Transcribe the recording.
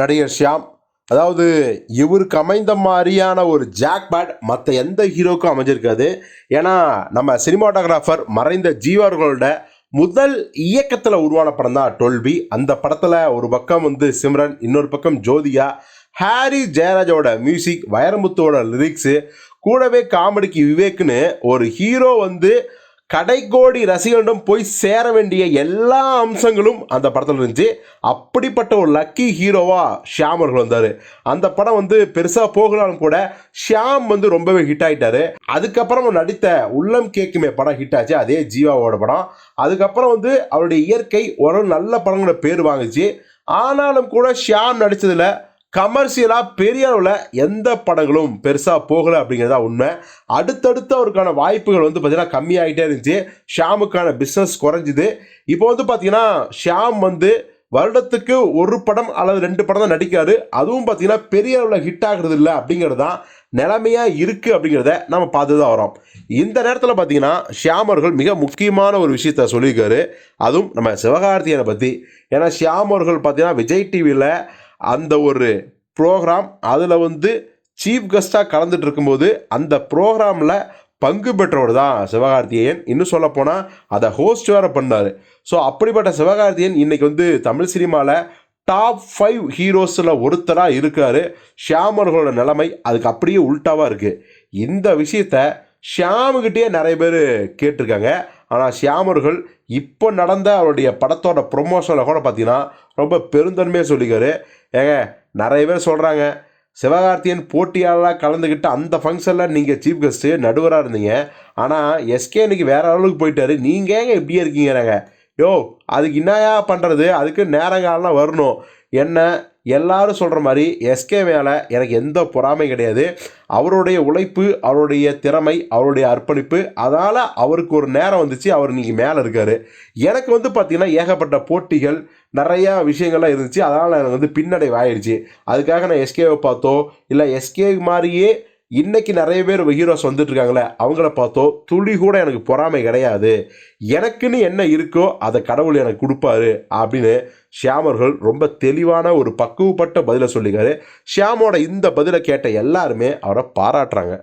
நடிகர் ஷியாம். அதாவது இவருக்கு அமைந்த மாதிரியான ஒரு ஜாக்பேட் மற்ற எந்த ஹீரோக்கும் அமைஞ்சிருக்காது. ஏன்னா நம்ம சினிமாட்டோகிராஃபர் மறைந்த ஜீவர்களோட முதல் இயக்கத்தில் உருவான படம் தான் டொல்பி. அந்த படத்தில் ஒரு பக்கம் வந்து சிம்ரன் இன்னொரு பக்கம் ஜோதியா ஹாரி ஜெயராஜோட மியூசிக் வைரமுத்துவோட லிரிக்ஸு கூடவே காமெடிக்கு விவேக்னு ஒரு ஹீரோ வந்து கடைக்கோடி ரசிகர்களிடம் போய் சேர வேண்டிய எல்லா அம்சங்களும் அந்த படத்தில் இருந்துச்சு. அப்படிப்பட்ட ஒரு லக்கி ஹீரோவாக ஷியாம் அவர்கள் வந்தார். அந்த படம் வந்து பெருசாக போகலான்னு கூட ஷியாம் வந்து ரொம்பவே ஹிட் ஆகிட்டாரு அதுக்கப்புறம் நடித்த உள்ளம் கேக்குமே படம் ஹிட் ஆச்சு. அதே ஜீவாவோட படம். அதுக்கப்புறம் வந்து அவருடைய இயற்கை ஒரு நல்ல படங்களோட பேர் வாங்குச்சு. ஆனாலும் கூட ஷியாம் நடித்ததில் கமர்ஷியலாக பெரிய அளவில் எந்த படங்களும் பெருசாக போகலை அப்படிங்கிறதா உண்மை. அடுத்தடுத்து அவருக்கான வாய்ப்புகள் வந்து பார்த்தீங்கன்னா கம்மியாகிட்டே இருந்துச்சு. ஷியாமுக்கான பிஸ்னஸ் குறைஞ்சிது. இப்போ வந்து பார்த்தீங்கன்னா ஷியாம் வந்து வருடத்துக்கு ஒரு படம் அல்லது ரெண்டு படம் தான் நடிக்காரு அதுவும் பார்த்தீங்கன்னா பெரிய அளவில் ஹிட் ஆகுறது இல்லை அப்படிங்கிறது தான் நிலைமையாக இருக்குது அப்படிங்கிறத நம்ம பார்த்து தான் வரோம். இந்த நேரத்தில் பார்த்தீங்கன்னா ஷியாம் அவர்கள் மிக முக்கியமான ஒரு விஷயத்த சொல்லியிருக்காரு. அதுவும் நம்ம சிவகார்த்தியனை பற்றி ஏன்னா ஷியாம் அவர்கள் பார்த்தீங்கன்னா விஜய் டிவியில் அந்த ஒரு ப்ரோக்ராம் அதில் வந்து சீஃப் கெஸ்ட்டாக கலந்துட்டு இருக்கும்போது அந்த ப்ரோக்ராமில் பங்கு பெற்றவர் தான் சிவகார்த்திகேயன். இன்னும் சொல்லப்போனால் அதை ஹோஸ்ட் வேறு பண்ணார். ஸோ அப்படிப்பட்ட சிவகார்த்திகேயன் இன்றைக்கி வந்து தமிழ் சினிமாவில் டாப் ஃபைவ் ஹீரோஸில் ஒருத்தராக இருக்கார். ஷியாமர்களோட நிலைமை அதுக்கு அப்படியே உல்ட்டாவாக இருக்குது இந்த விஷயத்த ஷியாமுக்கிட்டே நிறைய பேர் கேட்டிருக்காங்க. ஆனால் ஷியாமர்கள் இப்போ நடந்த அவருடைய படத்தோட ப்ரொமோஷனில் கூட பார்த்தீங்கன்னா ரொம்ப பெருந்தன்மையாக சொல்லிக்காரு. ஏங்க நிறைய பேர் சொல்கிறாங்க சிவகார்த்தியன் போட்டியாளராக கலந்துக்கிட்டு அந்த ஃபங்க்ஷனில் நீங்கள் சீஃப் கெஸ்ட்டு நடுவராக இருந்தீங்க. ஆனால் எஸ்கே இன்னைக்கு வேற அளவுக்கு போயிட்டாரு. நீங்கள் ஏங்க இப்படியே இருக்கீங்கிறாங்க. யோ அதுக்கு என்னயா பண்ணுறது அதுக்கு நேரங்காலெலாம் வரணும். என்ன எல்லாரும் சொல்கிற மாதிரி எஸ்கே மேலே எனக்கு எந்த பொறாமை கிடையாது. அவருடைய உழைப்பு அவருடைய திறமை அவருடைய அர்ப்பணிப்பு அதனால் அவருக்கு ஒரு நேரம் வந்துச்சு அவர் இன்றைக்கி மேலே இருக்கார். எனக்கு வந்து பார்த்திங்கன்னா ஏகப்பட்ட போட்டிகள் நிறையா விஷயங்கள்லாம் இருந்துச்சு. அதனால் எனக்கு வந்து பின்னடைவாயிடுச்சு அதுக்காக நான் எஸ்கேவை பார்த்தோ இல்லை எஸ்கே மாதிரியே இன்னைக்கு நிறைய பேர் ஹீரோஸ் வந்துட்டு இருக்காங்களே அவங்கள பார்த்தோ துளி கூட எனக்கு பொறாமை கிடையாது. எனக்குன்னு என்ன இருக்கோ அதை கடவுள் எனக்கு கொடுப்பாரு அப்படின்னு ஷியாமர்கள் ரொம்ப தெளிவான ஒரு பக்குவப்பட்ட பதிலை சொல்லிக்காரு ஷியாமோட இந்த பதிலை கேட்ட எல்லாருமே அவரை பாராட்டுறாங்க.